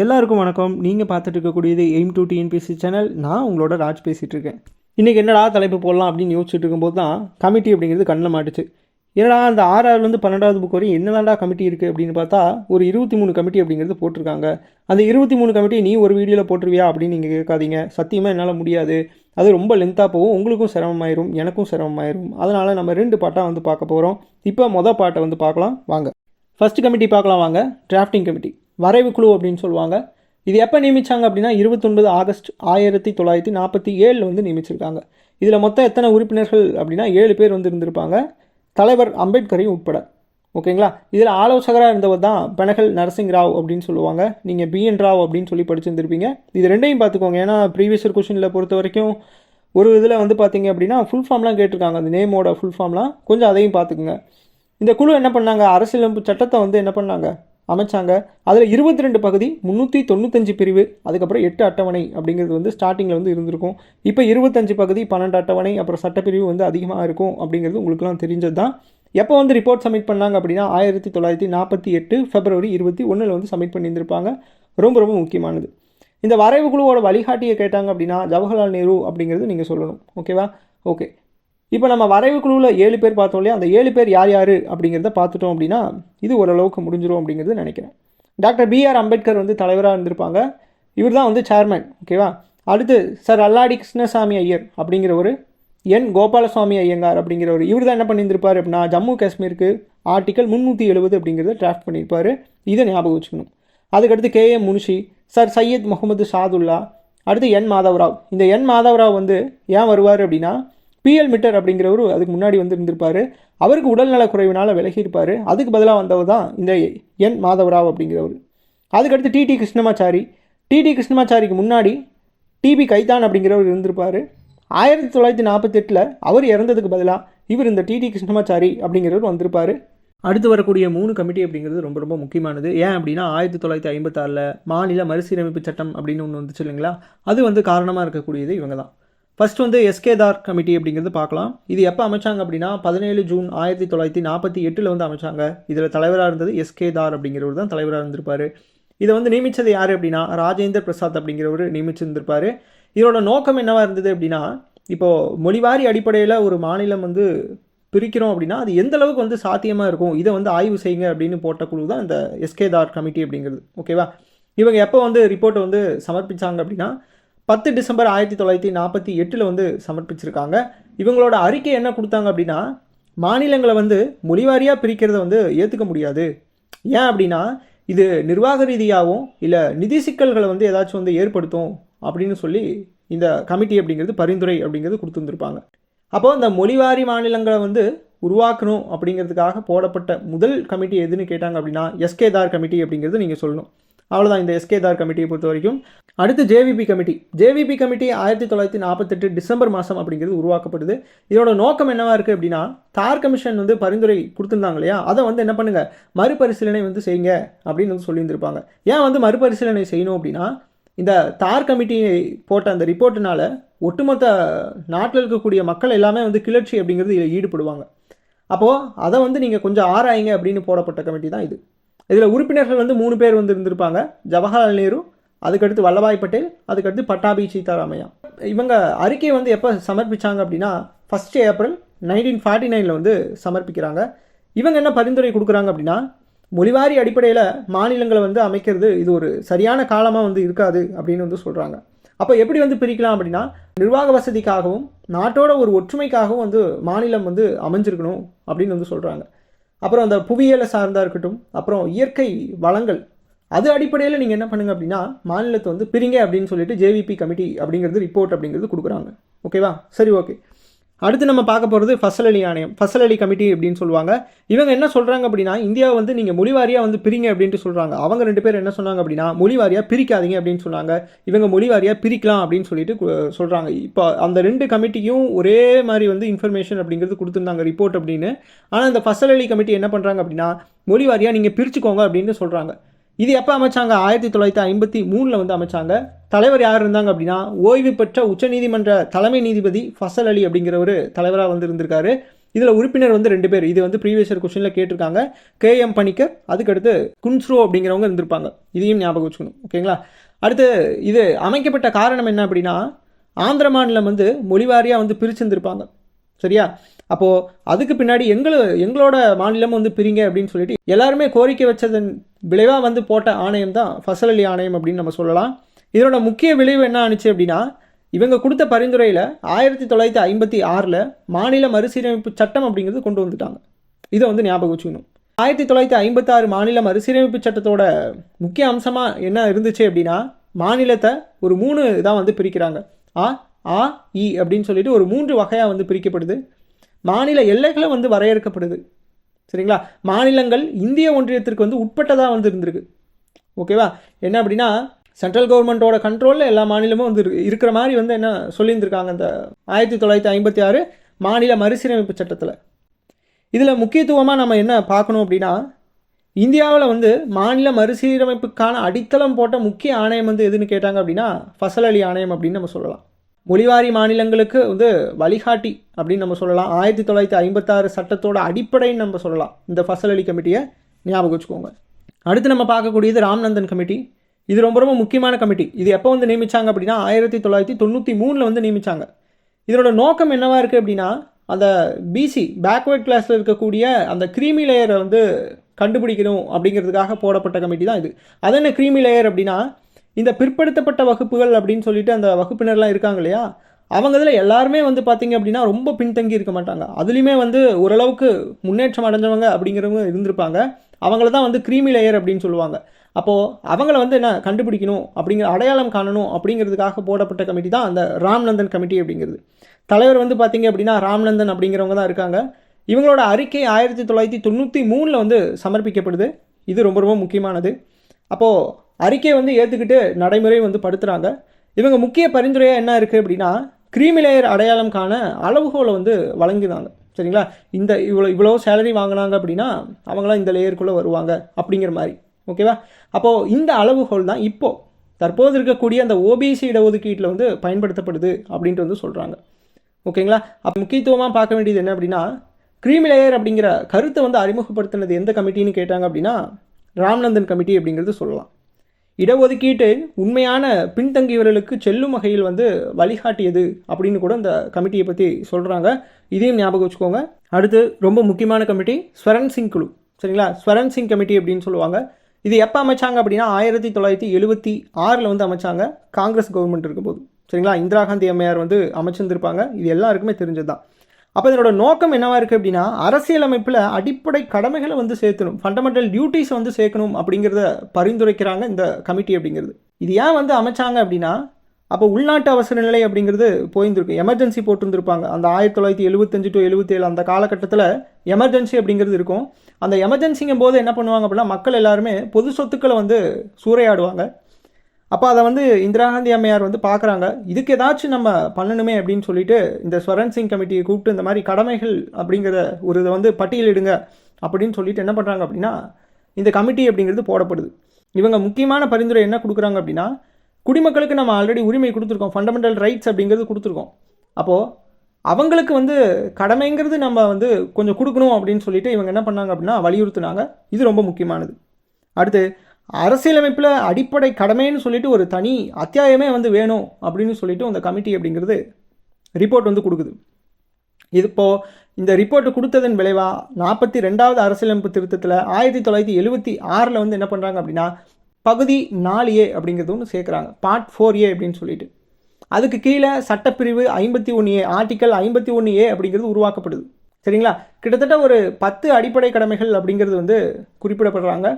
எல்லாருக்கும் வணக்கம். நீங்கள் பார்த்துட்டு இருக்கக்கூடியது எய்ம் டு டிஎன்பிசி சேனல் நான் உங்களோட ராஜ் பேசிகிட்டு இருக்கேன் இன்றைக்கி என்னடா தலைப்பு போடலாம் அப்படின்னு யோசிச்சுட்டு இருக்கும்போது தான் கமிட்டி அப்படிங்கிறது கண்ணில் மாட்டுச்சு. என்னடா அந்த ஆறாவதுலேருந்து பன்னெண்டாவது புக் வரையும் என்னதான்டா கமிட்டி இருக்குது அப்படின்னு பார்த்தா ஒரு இருபத்தி மூணு கமிட்டி அப்படிங்கிறது போட்டிருக்காங்க. அந்த இருபத்தி மூணு கமிட்டி நீ ஒரு வீடியோவில் போட்டுருவியா அப்படின்னு நீங்கள் கேட்காதீங்க. சத்தியமாக என்னால் முடியாது. அது ரொம்ப லென்த்தாக போகும். உங்களுக்கும் சிரமமாயிரும் எனக்கும் சிரமமாயிரும். அதனால் நம்ம ரெண்டு பாட்டாக வந்து பார்க்க போகிறோம் இப்போ மொதல் பாட்டை வந்து பார்க்கலாம். வாங்க. ஃபர்ஸ்ட் கமிட்டி பார்க்கலாம் வாங்க. டிராஃப்டிங் கமிட்டி வரைவு குழு அப்படின்னு சொல்லுவாங்க. இது எப்போ நியமித்தாங்க அப்படின்னா இருபத்தொன்பது ஆகஸ்ட் ஆயிரத்தி தொள்ளாயிரத்தி நாற்பத்தி ஏழில் வந்து நியமிச்சிருக்காங்க. இதில் மொத்தம் எத்தனை உறுப்பினர்கள் அப்படின்னா ஏழு பேர் வந்து இருந்திருப்பாங்க. தலைவர் அம்பேத்கரையும் உட்பட. ஓகேங்களா? இதில் ஆலோசகராக இருந்தவர் தான் பெனகல் நரசிங் ராவ் அப்படின்னு சொல்லுவாங்க. நீங்கள் பிஎன் ராவ் அப்படின்னு சொல்லி படிச்சிருந்திருப்பீங்க. இது ரெண்டையும் பார்த்துக்கோங்க. ஏன்னா ப்ரீவியஸ் கொஷினில் பொறுத்த வரைக்கும் ஒரு இதில் வந்து பார்த்தீங்க அப்படின்னா ஃபுல் ஃபார்ம்லாம் கேட்டிருக்காங்க. அந்த நேமோட ஃபுல் ஃபார்ம்லாம் கொஞ்சம் அதையும் பார்த்துக்குங்க. இந்த குழு என்ன பண்ணாங்க? அரசியலமைப்பு சட்டத்தை வந்து என்ன பண்ணாங்க? அமைச்சாங்க. அதில் இருபத்தி ரெண்டு பகுதி முந்நூற்றி தொண்ணூத்தஞ்சு பிரிவு அதுக்கப்புறம் எட்டு அட்டவணை அப்படிங்கிறது வந்து ஸ்டார்டிங்கில் வந்து இருந்திருக்கும். இப்போ இருபத்தஞ்சு பகுதி பன்னெண்டு அட்டவணை அப்புறம் சட்டப்பிரிவு வந்து அதிகமாக இருக்கும் அப்படிங்கிறது உங்களுக்குலாம் தெரிஞ்சது தான் எப்போ வந்து ரிப்போர்ட் சப்மிட் பண்ணாங்க அப்படின்னா ஆயிரத்தி தொள்ளாயிரத்தி நாற்பத்தி எட்டு ஃபெப்ரவரி இருபத்தி ஒன்றில் வந்து சப்மிட் பண்ணியிருந்திருப்பாங்க. ரொம்ப ரொம்ப முக்கியமானது. இந்த வரைவு குழுவோட வழிகாட்டியை கேட்டாங்க அப்படின்னா ஜவஹர்லால் நேரு அப்படிங்கிறது நீங்கள் சொல்லணும். ஓகேவா ஓகே இப்போ நம்ம வரைவு குழுவில் ஏழு பேர் பார்த்தோம் இல்லையா? அந்த ஏழு பேர் யார் யார் அப்படிங்கிறத பார்த்துட்டோம் அப்படின்னா இது ஓரளவுக்கு முடிஞ்சிரும் அப்படிங்கிறது நினைக்கிறேன். டாக்டர் பிஆர் அம்பேத்கர் வந்து தலைவராக இருந்திருப்பாங்க. இவர் தான் வந்து சேர்மேன் ஓகேவா அடுத்து சார் அல்லாடி கிருஷ்ணசாமி ஐயர் அப்படிங்கிற ஒரு என் கோபாலசுவாமி ஐயங்கார் அப்படிங்கிற ஒரு இவர் தான் என்ன பண்ணியிருந்திருப்பார் அப்படின்னா ஜம்மு காஷ்மீருக்கு ஆர்டிக்கல் முந்நூற்றி எழுபது அப்படிங்கிறத டிராஃப்ட் பண்ணியிருப்பார். இதை ஞாபகம் வச்சுக்கணும். அதுக்கடுத்து K M Munshi sir Syed Mohammed Saadulla அடுத்து என் மாதவராவ். இந்த என் மாதவராவ் வந்து ஏன் வருவார் அப்படின்னா பிஎல் மிட்டர் அப்படிங்கிறவர் அதுக்கு முன்னாடி வந்து இருந்திருப்பார் அவருக்கு உடல்நல குறைவினால் விலகி இருப்பார் அதுக்கு பதிலாக வந்தவர் தான் இந்த என் மாதவராவ் அப்படிங்கிறவர். அதுக்கடுத்து டிடி கிருஷ்ணமாச்சாரி. டிடி கிருஷ்ணமாச்சாரிக்கு முன்னாடி டிபி கைதான் அப்படிங்கிறவர் இருந்திருப்பார். ஆயிரத்தி தொள்ளாயிரத்தி நாற்பத்தெட்டில் அவர் இறந்ததுக்கு பதிலாக இவர் இந்த டிடி கிருஷ்ணமாச்சாரி அப்படிங்கிறவர் வந்திருப்பார். அடுத்து வரக்கூடிய மூணு கமிட்டி அப்படிங்கிறது ரொம்ப ரொம்ப முக்கியமானது. ஏன் அப்படின்னா ஆயிரத்தி தொள்ளாயிரத்தி ஐம்பத்தாறில் மாநில மறுசீரமைப்பு சட்டம் அப்படின்னு ஒன்று வந்துச்சு இல்லைங்களா? அது வந்து காரணமாக இருக்கக்கூடியது இவங்க தான் ஃபர்ஸ்ட் வந்து எஸ்கேதார் கமிட்டி அப்படிங்கிறது பார்க்கலாம். இது எப்போ அமைச்சாங்க அப்படின்னா பதினேழு ஜூன் ஆயிரத்தி தொள்ளாயிரத்தி நாற்பத்தி எட்டில் வந்து அமைச்சாங்க. இதில் தலைவராக இருந்தது எஸ்கேதார் அப்படிங்கிறவர் தான் தலைவராக இருந்திருப்பார். இதை வந்து நியமித்தது யார் அப்படின்னா ராஜேந்திர பிரசாத் அப்படிங்கிறவர் நியமிச்சிருந்திருப்பார். இதோட நோக்கம் என்னவாக இருந்தது அப்படின்னா இப்போது மொழிவாரி அடிப்படையில் ஒரு மாநிலம் வந்து பிரிக்கிறோம் அப்படின்னா அது எந்த அளவுக்கு வந்து சாத்தியமாக இருக்கும்? இதை வந்து ஆய்வு செய்யுங்க அப்படின்னு போட்ட குழு தான் இந்த எஸ்கேதார் கமிட்டி அப்படிங்கிறது. ஓகேவா இவங்க எப்போ வந்து ரிப்போர்ட்டை வந்து சமர்ப்பிச்சாங்க அப்படின்னா பத்து டிசம்பர் ஆயிரத்தி தொள்ளாயிரத்தி நாற்பத்தி எட்டில் வந்து சமர்ப்பிச்சிருக்காங்க. இவங்களோட அறிக்கை என்ன கொடுத்தாங்க அப்படின்னா மாநிலங்களை வந்து மொழிவாரியாக பிரிக்கிறத வந்து ஏற்றுக்க முடியாது. ஏன் அப்படின்னா இது நிர்வாக ரீதியாகவும் இல்லை நிதி சிக்கல்களை வந்து ஏதாச்சும் வந்து ஏற்படுத்தும் அப்படின்னு சொல்லி இந்த கமிட்டி அப்படிங்கிறது பரிந்துரை அப்படிங்கிறது கொடுத்துருந்துருப்பாங்க. அப்போ இந்த மொழிவாரி மாநிலங்களை வந்து உருவாக்கணும் அப்படிங்கிறதுக்காக போடப்பட்ட முதல் கமிட்டி எதுன்னு கேட்டாங்க அப்படின்னா எஸ்கேதார் கமிட்டி அப்படிங்கிறது நீங்கள் சொல்லணும். அவ்வளோதான் இந்த எஸ்கேதார் கமிட்டியை பொறுத்த வரைக்கும். அடுத்து ஜேவிபி கமிட்டி. ஜேவிபி கமிட்டி ஆயிரத்தி தொள்ளாயிரத்தி நாற்பத்தெட்டு டிசம்பர் மாதம் அப்படிங்கிறது உருவாக்கப்படுது. இதோட நோக்கம் என்னவாக இருக்குது அப்படின்னா தார் கமிஷன் வந்து பரிந்துரை கொடுத்துருந்தாங்க இல்லையா? அதை வந்து என்ன பண்ணுங்கள் மறுபரிசீலனை வந்து செய்யுங்க அப்படின்னு வந்து சொல்லியிருந்திருப்பாங்க. ஏன் வந்து மறுபரிசீலனை செய்யணும் அப்படின்னா இந்த தார் கமிட்டி போட்ட அந்த ரிப்போர்ட்டினால ஒட்டுமொத்த நாட்டில் இருக்கக்கூடிய மக்கள் எல்லாமே வந்து கிளர்ச்சி அப்படிங்கிறது இதில் ஈடுபடுவாங்க. அப்போது அதை வந்து நீங்கள் கொஞ்சம் ஆராயுங்க அப்படின்னு போடப்பட்ட கமிட்டி தான் இது. இதில் உறுப்பினர்கள் வந்து மூணு பேர் வந்து இருந்திருப்பாங்க. ஜவஹர்லால் நேரு அதுக்கடுத்து வல்லபாய் பட்டேல் அதுக்கடுத்து பட்டாபி சீதாராமையா. இவங்க அறிக்கையை வந்து எப்போ சமர்ப்பிச்சாங்க அப்படின்னா ஃபஸ்ட் ஏப்ரல் நைன்டீன் ஃபார்ட்டி நைனில் வந்து சமர்ப்பிக்கிறாங்க. இவங்க என்ன பரிந்துரை கொடுக்குறாங்க அப்படின்னா மொழிவாரி அடிப்படையில் மாநிலங்களை வந்து அமைக்கிறது இது ஒரு சரியான காலமாக வந்து இருக்காது அப்படின்னு வந்து சொல்கிறாங்க அப்போ எப்படி வந்து பிரிக்கலாம் அப்படின்னா நிர்வாக வசதிக்காகவும் நாட்டோட ஒரு ஒற்றுமைக்காகவும் வந்து மாநிலம் வந்து அமைஞ்சிருக்கணும் அப்படின்னு வந்து சொல்கிறாங்க அப்புறம் அந்த புவியியலை சார்ந்தா இருக்கட்டும் அப்புறம் இயற்கை வளங்கள் அது அடிப்படையில் நீங்கள் என்ன பண்ணுங்க அப்படின்னா மாநிலத்தை வந்து பிரிங்க அப்படின்னு சொல்லிட்டு ஜேவிபி கமிட்டி அப்படிங்கிறது ரிப்போர்ட் அப்படிங்கிறது கொடுக்குறாங்க. ஓகேவா சரி ஓகே அடுத்து நம்ம பார்க்க போகிறது ஃபசல் அலி ஆணையம். ஃபசல் அலி கமிட்டி அப்படின்னு சொல்லுவாங்க. இவங்க என்ன சொல்கிறாங்க அப்படின்னா இந்தியாவை வந்து நீங்கள் மொழிவாரியாக வந்து பிரிங்க அப்படின்ட்டு சொல்கிறாங்க அவங்க ரெண்டு பேர் என்ன சொன்னாங்க அப்படின்னா மொழிவாரியாக பிரிக்காதீங்க அப்படின்னு சொன்னாங்க. இவங்க மொழிவாரியாக பிரிக்கலாம் அப்படின்னு சொல்லிட்டு சொல்கிறாங்க இப்போ அந்த ரெண்டு கமிட்டியும் ஒரே மாதிரி வந்து இன்ஃபர்மேஷன் அப்படிங்கிறது கொடுத்துருந்தாங்க ரிப்போர்ட் அப்படின்னு. ஆனால் இந்த ஃபசல் அலி கமிட்டி என்ன பண்ணுறாங்க அப்படின்னா மொழிவாரியாக நீங்கள் பிரிச்சுக்கோங்க அப்படின்னு சொல்கிறாங்க இது எப்போ அமைச்சாங்க? ஆயிரத்தி தொள்ளாயிரத்தி ஐம்பத்தி மூணில் வந்து அமைச்சாங்க. தலைவர் யார் இருந்தாங்க அப்படின்னா ஓய்வு பெற்ற உச்சநீதிமன்ற தலைமை நீதிபதி ஃபசல் அலி அப்படிங்கிற ஒரு தலைவராக வந்து இருந்திருக்காரு இதில் உறுப்பினர் வந்து ரெண்டு பேர். இது வந்து ப்ரீவியஸ் இயர் கொஸ்டினில் கேட்டிருக்காங்க. கே எம் பணிக்கர் அதுக்கடுத்து குன்ஸ்ரோ அப்படிங்கிறவங்க இருந்திருப்பாங்க. இதையும் ஞாபகம் வச்சுக்கணும். ஓகேங்களா அடுத்து இது அமைக்கப்பட்ட காரணம் என்ன அப்படின்னா ஆந்திர மாநிலம் வந்து மொழிவாரியாக வந்து பிரிச்சிருந்திருப்பாங்க. சரியா? அப்போது அதுக்கு பின்னாடி எங்களை எங்களோட மாநிலம் வந்து பிரிங்க அப்படின்னு சொல்லிட்டு எல்லாருமே கோரிக்கை வச்சதன் விளைவாக வந்து போட்ட ஆணையம் தான் ஃபசல் அலி ஆணையம் அப்படின்னு நம்ம சொல்லலாம். இதனோட முக்கிய விளைவு என்ன ஆணுச்சு அப்படின்னா இவங்க கொடுத்த பரிந்துரையில் ஆயிரத்தி தொள்ளாயிரத்தி ஐம்பத்தி ஆறில் மாநில மறுசீரமைப்பு சட்டம் அப்படிங்கிறது கொண்டு வந்துட்டாங்க. இதை வந்து ஞாபகம் வச்சுக்கணும். ஆயிரத்தி தொள்ளாயிரத்தி ஐம்பத்தாறு மாநில மறுசீரமைப்பு சட்டத்தோட முக்கிய அம்சமாக என்ன இருந்துச்சு அப்படின்னா மாநிலத்தை ஒரு மூணு இதாக வந்து பிரிக்கிறாங்க. ஆ ஆ இ அப்படின்னு சொல்லிட்டு ஒரு மூன்று வகையாக வந்து பிரிக்கப்படுது. மாநில எல்லைகளும் வந்து வரையறுக்கப்படுது. சரிங்களா? மாநிலங்கள் இந்திய ஒன்றியத்திற்கு வந்து உட்பட்டதாக வந்து இருந்திருக்கு. ஓகேவா? என்ன அப்படின்னா சென்ட்ரல் கவர்மெண்ட்டோட கண்ட்ரோலில் எல்லா மாநிலமும் வந்து இருக்கிற மாதிரி வந்து என்ன சொல்லியிருந்திருக்காங்க அந்த ஆயிரத்தி தொள்ளாயிரத்தி ஐம்பத்தி ஆறு மாநில மறுசீரமைப்பு சட்டத்தில். இதில் முக்கியத்துவமாக நம்ம என்ன பார்க்கணும் அப்படின்னா இந்தியாவில் வந்து மாநில மறுசீரமைப்புக்கான அடித்தளம் போட்ட முக்கிய ஆணையம் வந்து எதுன்னு கேட்டாங்க அப்படின்னா ஃபசல் அலி ஆணையம் அப்படின்னு நம்ம சொல்லலாம். மொழிவாரி மாநிலங்களுக்கு வந்து வழிகாட்டி அப்படின்னு நம்ம சொல்லலாம். ஆயிரத்தி தொள்ளாயிரத்தி ஐம்பத்தாறு சட்டத்தோட அடிப்படைன்னு நம்ம சொல்லலாம். இந்த ஃபசல் அலி கமிட்டியை ஞாபகம் வச்சுக்கோங்க. அடுத்து நம்ம பார்க்கக்கூடியது ராம்நந்தன் கமிட்டி. இது ரொம்ப ரொம்ப முக்கியமான கமிட்டி இது எப்போ வந்து நியமித்தாங்க அப்படின்னா ஆயிரத்தி தொள்ளாயிரத்தி தொண்ணூற்றி மூணில் வந்து நியமித்தாங்க இதனோட நோக்கம் என்னவாக இருக்குது அப்படின்னா அந்த பிசி பேக்வேர்ட் கிளாஸில் இருக்கக்கூடிய அந்த க்ரீமி லேயரை வந்து கண்டுபிடிக்கணும் அப்படிங்கிறதுக்காக போடப்பட்ட கமிட்டி தான் இது. அது என்ன க்ரீமி லேயர் அப்படின்னா இந்த பிற்படுத்தப்பட்ட வகுப்புகள் அப்படின்னு சொல்லிட்டு அந்த வகுப்பினர்லாம் இருக்காங்க இல்லையா? அவங்க இதில் எல்லாருமே வந்து பார்த்திங்க அப்படின்னா ரொம்ப பின்தங்கி இருக்க மாட்டாங்க. அதுலேயுமே வந்து ஓரளவுக்கு முன்னேற்றம் அடைஞ்சவங்க அப்படிங்கிறவங்க இருந்திருப்பாங்க. அவங்கள தான் வந்து க்ரீமி லேயர் அப்படின்னு சொல்லுவாங்க. அப்போது அவங்கள வந்து என்ன கண்டுபிடிக்கணும் அப்படிங்கிற அடையாளம் காணணும் அப்படிங்கிறதுக்காக போடப்பட்ட கமிட்டி தான் அந்த ராம்நந்தன் கமிட்டி அப்படிங்கிறது. தலைவர் வந்து பார்த்திங்க அப்படின்னா ராம்நந்தன் அப்படிங்கிறவங்க தான் இருக்காங்க. இவங்களோட அறிக்கை ஆயிரத்தி தொள்ளாயிரத்தி தொண்ணூற்றி மூணில் வந்து சமர்ப்பிக்கப்படுது. இது ரொம்ப ரொம்ப முக்கியமானது. அப்போது அறிக்கையை வந்து ஏற்றுக்கிட்டு நடைமுறை வந்து படுத்துகிறாங்க இவங்க முக்கிய பரிந்துரையாக என்ன இருக்குது அப்படின்னா கிரீமிலேயர் அடையாளம் காண அளவுகோலை வந்து வழங்கினாங்க. சரிங்களா? இந்த இவ்வளோ இவ்வளோ சேலரி வாங்கினாங்க அப்படின்னா அவங்களாம் இந்த லேயருக்குள்ளே வருவாங்க அப்படிங்கிற மாதிரி. ஓகேவா அப்போது இந்த அளவுகோல் தான் இப்போது தற்போது இருக்கக்கூடிய அந்த ஓபிசி இடஒதுக்கீட்டில் வந்து பயன்படுத்தப்படுது அப்படின்ட்டு வந்து சொல்கிறாங்க ஓகேங்களா அப்போ முக்கியத்துவமாக பார்க்க வேண்டியது என்ன அப்படின்னா கிரீமிலேயர் அப்படிங்கிற கருத்தை வந்து அறிமுகப்படுத்தினது எந்த கமிட்டின்னு கேட்டாங்க அப்படின்னா ராம்நந்தன் கமிட்டி அப்படிங்கிறது சொல்லலாம். இடஒதுக்கீட்டு உண்மையான பின்தங்கியவர்களுக்கு செல்லும் வகையில் வந்து வழிகாட்டியது அப்படின்னு கூட இந்த கமிட்டியை பற்றி சொல்கிறாங்க இதையும் ஞாபகம் வச்சுக்கோங்க. அடுத்து ரொம்ப முக்கியமான கமிட்டி ஸ்வரன் சிங் குழு. சரிங்களா? ஸ்வரன் சிங் கமிட்டி அப்படின்னு சொல்லுவாங்க. இது எப்போ அமைச்சாங்க அப்படின்னா ஆயிரத்தி தொள்ளாயிரத்தி எழுபத்தி ஆறில் வந்து அமைச்சாங்க காங்கிரஸ் கவர்மெண்ட் இருக்கும்போது சரிங்களா? இந்திரா காந்தி அம்மையார் வந்து அமைச்சிருந்திருப்பாங்க. இது எல்லாருக்குமே தெரிஞ்சது தான் அப்போ இதனோட நோக்கம் என்னவாக இருக்குது அப்படின்னா அரசியலமைப்பில் அடிப்படை கடமைகளை வந்து சேர்த்தணும். ஃபண்டமெண்டல் டியூட்டிஸ் வந்து சேர்க்கணும் அப்படிங்கிறத பரிந்துரைக்கிறாங்க இந்த கமிட்டி அப்படிங்கிறது. இது ஏன் வந்து அமைச்சாங்க அப்படின்னா அப்போ உள்நாட்டு அவசர நிலை அப்படிங்கிறது போயிருந்திருக்கு. எமர்ஜென்சி போட்டிருந்திருப்பாங்க. அந்த ஆயிரத்தி தொள்ளாயிரத்தி எழுபத்தஞ்சு டு எழுபத்தேழு அந்த காலகட்டத்தில் எமர்ஜென்சி அப்படிங்கிறது இருக்கும். அந்த எமர்ஜென்சிங்கும் போது என்ன பண்ணுவாங்க அப்படின்னா மக்கள் எல்லாருமே பொது சொத்துக்களை வந்து சூறையாடுவாங்க. அப்போ அதை வந்து இந்திரா காந்தி அம்மையார் வந்து பார்க்குறாங்க இதுக்கு ஏதாச்சும் நம்ம பண்ணணுமே அப்படின்னு சொல்லிட்டு இந்த ஸ்வரன் சிங் கமிட்டியை கூப்பிட்டு இந்த மாதிரி கடமைகள் அப்படிங்கிற ஒரு இதை வந்து பட்டியலிடுங்க அப்படின்னு சொல்லிட்டு என்ன பண்ணுறாங்க அப்படின்னா இந்த கமிட்டி அப்படிங்கிறது போடப்படுது. இவங்க முக்கியமான பரிந்துரை என்ன கொடுக்குறாங்க அப்படின்னா குடிமக்களுக்கு நம்ம ஆல்ரெடி உரிமை கொடுத்துருக்கோம். ஃபண்டமெண்டல் ரைட்ஸ் அப்படிங்கிறது கொடுத்துருக்கோம். அப்போது அவங்களுக்கு வந்து கடமைங்கிறது நம்ம வந்து கொஞ்சம் கொடுக்கணும் அப்படின்னு சொல்லிட்டு இவங்க என்ன பண்ணாங்க அப்படின்னா வலியுறுத்தினாங்க. இது ரொம்ப முக்கியமானது. அடுத்து அரசியலமைப்பில் அடிப்படை கடமைன்னு சொல்லிட்டு ஒரு தனி அத்தியாயமே வந்து வேணும் அப்படின்னு சொல்லிட்டு அந்த கமிட்டி அப்படிங்கிறது ரிப்போர்ட் வந்து கொடுக்குது. இது இப்போ இந்த ரிப்போர்ட் கொடுத்ததன் விளைவாக நாற்பத்தி ரெண்டாவது அரசியலமைப்பு திருத்தத்தில் ஆயிரத்தி தொள்ளாயிரத்தி எழுபத்தி ஆறில் வந்து என்ன பண்ணுறாங்க அப்படின்னா பகுதி நாலு ஏ அப்படிங்கிறது ஒன்று சேர்க்குறாங்க. பார்ட் ஃபோர் ஏ அப்படின்னு சொல்லிட்டு. அதுக்கு கீழே சட்டப்பிரிவு ஐம்பத்தி ஒன்று ஏ ஆர்டிக்கல் ஐம்பத்தி ஒன்று ஏ அப்படிங்கிறது உருவாக்கப்படுது. சரிங்களா? கிட்டத்தட்ட ஒரு பத்து அடிப்படை கடமைகள் அப்படிங்கிறது வந்து குறிப்பிடப்படுறாங்க.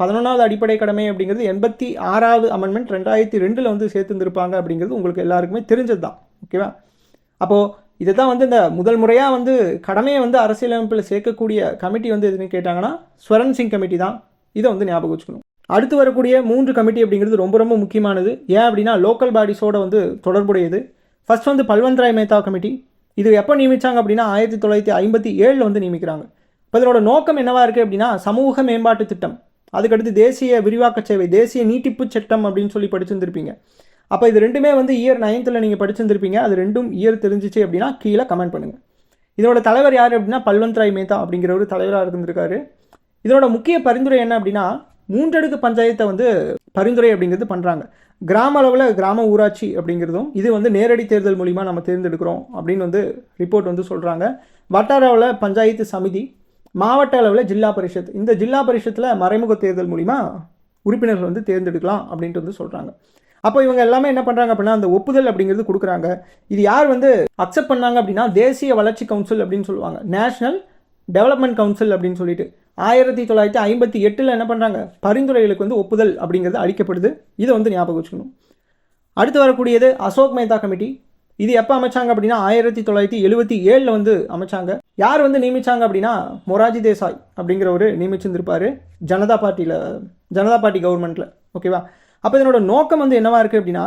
பதினொன்றாவது அடிப்படை கடமை அப்படிங்கிறது எண்பத்தி ஆறாவது அமெண்ட்மெண்ட் ரெண்டாயிரத்தி ரெண்டில் வந்து சேர்த்துருந்துருப்பாங்க அப்படிங்கிறது உங்களுக்கு எல்லாருக்குமே தெரிஞ்சது தான் ஓகேவா? அப்போது இதை தான் வந்து இந்த முதல் முறையாக வந்து கடமையை வந்து அரசியலமைப்பில் சேர்க்கக்கூடிய கமிட்டி வந்து எதுன்னு கேட்டாங்கன்னா ஸ்வரன் சிங் கமிட்டி தான். இதை வந்து ஞாபகம் வச்சுக்கணும். அடுத்து வரக்கூடிய மூன்று கமிட்டி அப்படிங்கிறது ரொம்ப ரொம்ப முக்கியமானது. ஏன் அப்படின்னா லோக்கல் பாடிஸோட வந்து தொடர்புடையது. ஃபர்ஸ்ட் வந்து பல்வந்த்ராய் மேத்தா கமிட்டி இது எப்போ நியமித்தாங்க அப்படின்னா ஆயிரத்தி தொள்ளாயிரத்தி ஐம்பத்தி ஏழில் வந்து நியமிக்கிறாங்க. இப்போ இதனோட நோக்கம் என்னவாக இருக்குது அப்படின்னா சமூக மேம்பாட்டு திட்டம். அதுக்கடுத்து தேசிய விரிவாக்க சேவை தேசிய நீட்டிப்பு சட்டம் அப்படின்னு சொல்லி படிச்சிருந்திருப்பீங்க. அப்போ இது ரெண்டுமே வந்து இயர் நைன்த்தில் நீங்கள் படிச்சிருந்திருப்பீங்க. அது ரெண்டும் இயர் தெரிஞ்சிச்சு அப்படின்னா கீழே கமெண்ட் பண்ணுங்கள் இதோட தலைவர் யார் அப்படின்னா பல்வந்த்ராய் மேத்தா அப்படிங்கிற ஒரு தலைவராக இருந்திருக்காரு. இதனோட முக்கிய பரிந்துரை என்ன அப்படின்னா மூன்றடுக்கு பஞ்சாயத்தை வந்து பரிந்துரை அப்படிங்கிறது பண்ணுறாங்க கிராம அளவில் கிராம ஊராட்சி அப்படிங்கிறதும் இது வந்து நேரடி தேர்தல் மூலிமா நம்ம தேர்ந்தெடுக்கிறோம் அப்படின்னு வந்து ரிப்போர்ட் வந்து சொல்கிறாங்க வட்டார அளவில் பஞ்சாயத்து சமிதி மாவட்ட அளவில் ஜில்லா பரிஷத். இந்த ஜில்லா பரிஷத்தில் மறைமுக தேர்தல் மூலிமா உறுப்பினர்கள் வந்து தேர்ந்தெடுக்கலாம் அப்படின்ட்டு வந்து சொல்கிறாங்க அப்போ இவங்க எல்லாமே என்ன பண்ணுறாங்க அப்படின்னா அந்த ஒப்புதல் அப்படிங்கிறது கொடுக்குறாங்க. இது யார் வந்து அக்செப்ட் பண்ணாங்க அப்படின்னா தேசிய வளர்ச்சி கவுன்சில் அப்படின்னு சொல்லுவாங்க. நேஷனல் டெவலப்மெண்ட் கவுன்சில் அப்படின்னு சொல்லிட்டு. ஆயிரத்தி தொள்ளாயிரத்தி ஐம்பத்தி எட்டில் என்ன பண்ணுறாங்க பரிந்துரைகளுக்கு வந்து ஒப்புதல் அப்படிங்கிறது அளிக்கப்படுது. இதை வந்து ஞாபகம் வச்சுக்கணும். அடுத்து வரக்கூடியது அசோக் மேத்தா கமிட்டி. இது எப்போ அமைச்சாங்க அப்படின்னா ஆயிரத்தி தொள்ளாயிரத்தி எழுபத்தி ஏழில் வந்து அமைச்சாங்க. யார் வந்து நியமித்தாங்க அப்படின்னா மொராஜி தேசாய் அப்படிங்கிறவர் நியமிச்சிருந்திருப்பார். ஜனதா பார்ட்டியில் ஜனதா பார்ட்டி கவர்மெண்ட்டில் ஓகேவா? அப்போ இதனோட நோக்கம் வந்து என்னவாக இருக்குது அப்படின்னா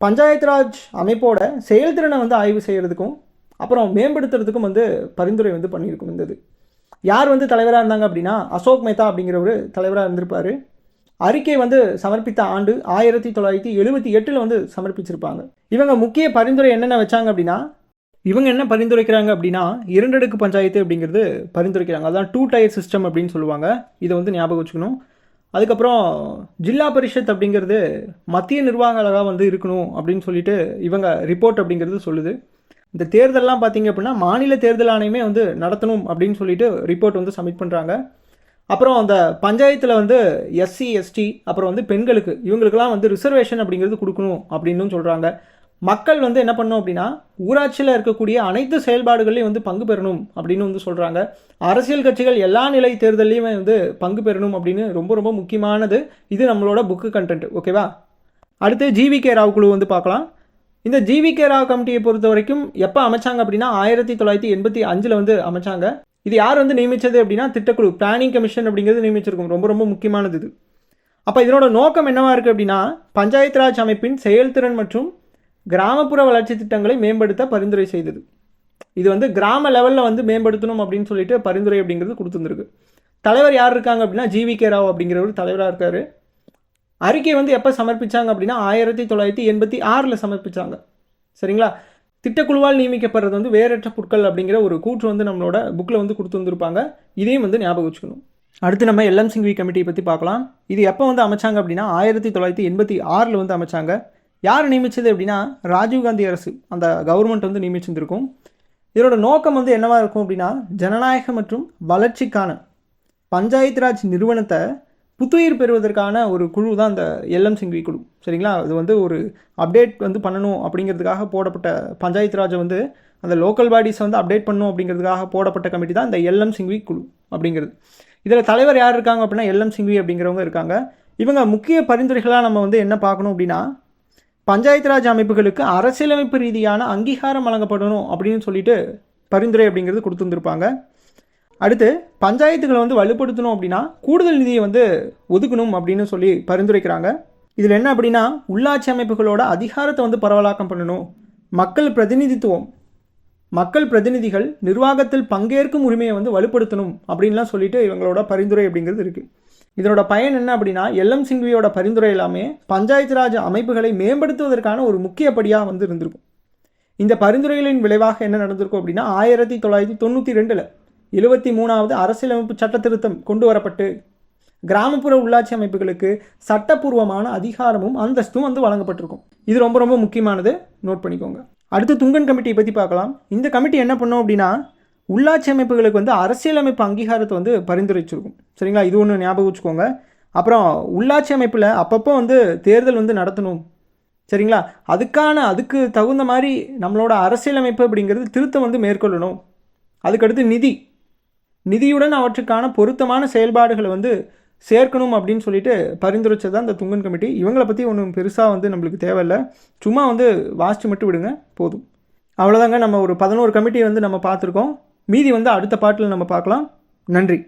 பஞ்சாயத்து ராஜ் அமைப்போட செயல்திறனை வந்து ஆய்வு செய்கிறதுக்கும் அப்புறம் மேம்படுத்துறதுக்கும் வந்து பரிந்துரை வந்து பண்ணியிருக்கும் இந்த யார் வந்து தலைவராக இருந்தாங்க அப்படின்னா அசோக் மேத்தா அப்படிங்கிற ஒரு தலைவராக இருந்திருப்பார். அறிக்கை வந்து சமர்ப்பித்த ஆண்டு ஆயிரத்தி தொள்ளாயிரத்தி எழுபத்தி எட்டில் வந்து சமர்ப்பிச்சிருப்பாங்க. இவங்க முக்கிய பரிந்துரை என்னென்ன வச்சாங்க அப்படின்னா இவங்க என்ன பரிந்துரைக்கிறாங்க அப்படின்னா இரண்டடுக்கு பஞ்சாயத்து அப்படிங்கிறது பரிந்துரைக்கிறாங்க. அதான் டூ டயர் சிஸ்டம் அப்படின்னு சொல்லுவாங்க. இதை வந்து ஞாபகம் வச்சுக்கணும். அதுக்கப்புறம் ஜில்லா பரிஷத் அப்படிங்கிறது மத்திய நிர்வாக அழகாக வந்து இருக்கணும் அப்படின்னு சொல்லிட்டு இவங்க ரிப்போர்ட் அப்படிங்கிறது சொல்லுது. இந்த தேர்தல்லாம் பார்த்தீங்க அப்படின்னா மாநில தேர்தல் ஆணையமே வந்து நடத்தணும் அப்படின்னு சொல்லிட்டு ரிப்போர்ட் வந்து சப்மிட் பண்ணுறாங்க அப்புறம் அந்த பஞ்சாயத்தில் வந்து எஸ்சி எஸ்டி அப்புறம் வந்து பெண்களுக்கு இவங்களுக்கெல்லாம் வந்து ரிசர்வேஷன் அப்படிங்கிறது கொடுக்கணும் அப்படின்னு சொல்கிறாங்க மக்கள் வந்து என்ன பண்ணணும் அப்படின்னா ஊராட்சியில் இருக்கக்கூடிய அனைத்து செயல்பாடுகளையும் வந்து பங்கு பெறணும் அப்படின்னு வந்து சொல்கிறாங்க அரசியல் கட்சிகள் எல்லா நிலை தேர்தலையுமே வந்து பங்கு பெறணும் அப்படின்னு ரொம்ப ரொம்ப முக்கியமானது இது நம்மளோட புக்கு கண்டென்ட் ஓகேவா அடுத்து ஜிவி கே ராவ் குழு வந்து பார்க்கலாம். இந்த ஜிவி கே ராவ் கமிட்டியை பொறுத்த வரைக்கும் எப்போ அமைச்சாங்க அப்படின்னா ஆயிரத்தி தொள்ளாயிரத்தி எண்பத்தி அஞ்சில் வந்து அமைச்சாங்க. இது யார் வந்து நியமித்தது அப்படின்னா திட்டக்குழு பிளானிங் கமிஷன் அப்படிங்கிறது நியமிச்சிருக்கும். ரொம்ப ரொம்ப முக்கியமானது இது. அப்போ இதனோட நோக்கம் என்னவாக இருக்குது அப்படின்னா பஞ்சாயத்து ராஜ் அமைப்பின் செயல்திறன் மற்றும் கிராமப்புற வளர்ச்சி திட்டங்களை மேம்படுத்த பரிந்துரை செய்தது. இது வந்து கிராம லெவலில் வந்து மேம்படுத்தணும் அப்படின்னு சொல்லிட்டு பரிந்துரை அப்படிங்கிறது கொடுத்துருந்துருக்கு. தலைவர் யார் இருக்காங்க அப்படின்னா ஜிவி கே ராவ் அப்படிங்கிற ஒரு தலைவராக இருக்கார். அறிக்கை வந்து எப்போ சமர்ப்பிச்சாங்க அப்படின்னா ஆயிரத்தி தொள்ளாயிரத்தி எண்பத்தி ஆறில் சமர்ப்பிச்சாங்க. சரிங்களா? திட்டக்குழுவால் நியமிக்கப்படுறது வந்து வேறற்ற புட்கள் அப்படிங்கிற ஒரு கூற்று வந்து நம்மளோட புக்கில் வந்து கொடுத்து வந்திருப்பாங்க. இதையும் வந்து ஞாபகம் வச்சுக்கணும். அடுத்து நம்ம எல்எம் சிங்வி கமிட்டியை பற்றி பார்க்கலாம். இது எப்போ வந்து அமைச்சாங்க அப்படின்னா ஆயிரத்தி தொள்ளாயிரத்தி எண்பத்தி ஆறில் வந்து அமைச்சாங்க. யார் நியமித்தது அப்படின்னா ராஜீவ்காந்தி அரசு. அந்த கவர்மெண்ட் வந்து நியமிச்சிருந்திருக்கும். இதோட நோக்கம் வந்து என்னவாக இருக்கும் அப்படின்னா ஜனநாயக மற்றும் வளர்ச்சிக்கான பஞ்சாயத்து ராஜ் நிறுவனத்தை புத்துயிர் பெறுவதற்கான ஒரு குழு தான் அந்த எல்எம் சிங்வி குழு. சரிங்களா? அது வந்து ஒரு அப்டேட் வந்து பண்ணணும் அப்படிங்கிறதுக்காக போடப்பட்ட பஞ்சாயத்து ராஜை வந்து அந்த லோக்கல் பாடிஸை வந்து அப்டேட் பண்ணணும் அப்படிங்கிறதுக்காக போடப்பட்ட கமிட்டி தான் இந்த எல்எம் சிங்வி குழு அப்படிங்கிறது. இதில் தலைவர் யார் இருக்காங்க அப்படின்னா எல்எம் சிங்வி அப்படிங்கிறவங்க இருக்காங்க. இவங்க முக்கிய பரிந்துரைகளாக நம்ம வந்து என்ன பார்க்கணும் அப்படின்னா பஞ்சாயத்து ராஜ் அமைப்புகளுக்கு அரசியலமைப்பு ரீதியான அங்கீகாரம் வழங்கப்படணும் அப்படின்னு சொல்லிட்டு பரிந்துரை அப்படிங்கிறது கொடுத்துருந்துருப்பாங்க. அடுத்து பஞ்சாயத்துகளை வந்து வலுப்படுத்தணும் அப்படின்னா கூடுதல் நிதியை வந்து ஒதுக்கணும் அப்படின்னு சொல்லி பரிந்துரைக்கிறாங்க. இதில் என்ன அப்படின்னா உள்ளாட்சி அமைப்புகளோட அதிகாரத்தை வந்து பரவலாக்கம் பண்ணணும். மக்கள் பிரதிநிதித்துவம். மக்கள் பிரதிநிதிகள் நிர்வாகத்தில் பங்கேற்கும் உரிமையை வந்து வலுப்படுத்தணும் அப்படின்லாம் சொல்லிட்டு இவங்களோட பரிந்துரை அப்படிங்கிறது இருக்குது இதனோட பயன் என்ன அப்படின்னா எல்எம் சிங்வியோட பரிந்துரை எல்லாமே பஞ்சாயத்து ராஜ் அமைப்புகளை மேம்படுத்துவதற்கான ஒரு முக்கிய படியாக வந்து இருந்திருக்கும். இந்த பரிந்துரைகளின் விளைவாக என்ன நடந்திருக்கும் அப்படின்னா ஆயிரத்தி தொள்ளாயிரத்தி தொண்ணூற்றி ரெண்டில் எழுபத்தி மூணாவது அரசியலமைப்பு சட்ட திருத்தம் கொண்டு வரப்பட்டு கிராமப்புற உள்ளாட்சி அமைப்புகளுக்கு சட்டப்பூர்வமான அதிகாரமும் அந்தஸ்தும் வந்து வழங்கப்பட்டிருக்கும். இது ரொம்ப ரொம்ப முக்கியமானது. நோட் பண்ணிக்கோங்க. அடுத்து துங்கன் கமிட்டியை பற்றி பார்க்கலாம். இந்த கமிட்டி என்ன பண்ணோம் அப்படின்னா உள்ளாட்சி அமைப்புகளுக்கு வந்து அரசியலமைப்பு அங்கீகாரத்தை வந்து பரிந்துரைச்சிருக்கும். சரிங்களா? இது ஒன்று ஞாபகம் வச்சுக்கோங்க. அப்புறம் உள்ளாட்சி அமைப்பில் அப்பப்போ வந்து தேர்தல் வந்து நடத்தணும். சரிங்களா? அதுக்கான அதுக்கு தகுந்த மாதிரி நம்மளோட அரசியலமைப்பு அப்படிங்கிறது திருத்தம் வந்து மேற்கொள்ளணும். அதுக்கடுத்து நிதி. நிதியுடன் அவற்றுக்கான பொருத்தமான செயல்பாடுகளை வந்து சேர்க்கணும் அப்படின்னு சொல்லிட்டு பரிந்துரைச்சது அந்த இந்த துங்கன் கமிட்டி. இவங்களை பற்றி ஒன்றும் பெருசாக வந்து நம்மளுக்கு தேவையில்லை. சும்மா வந்து வாசித்து மட்டும் விடுங்க போதும். அவ்வளோதாங்க நம்ம ஒரு பதினோரு கமிட்டி வந்து நம்ம பார்த்துருக்கோம். மீதி வந்து அடுத்த பாட்டில் நம்ம பார்க்கலாம். நன்றி.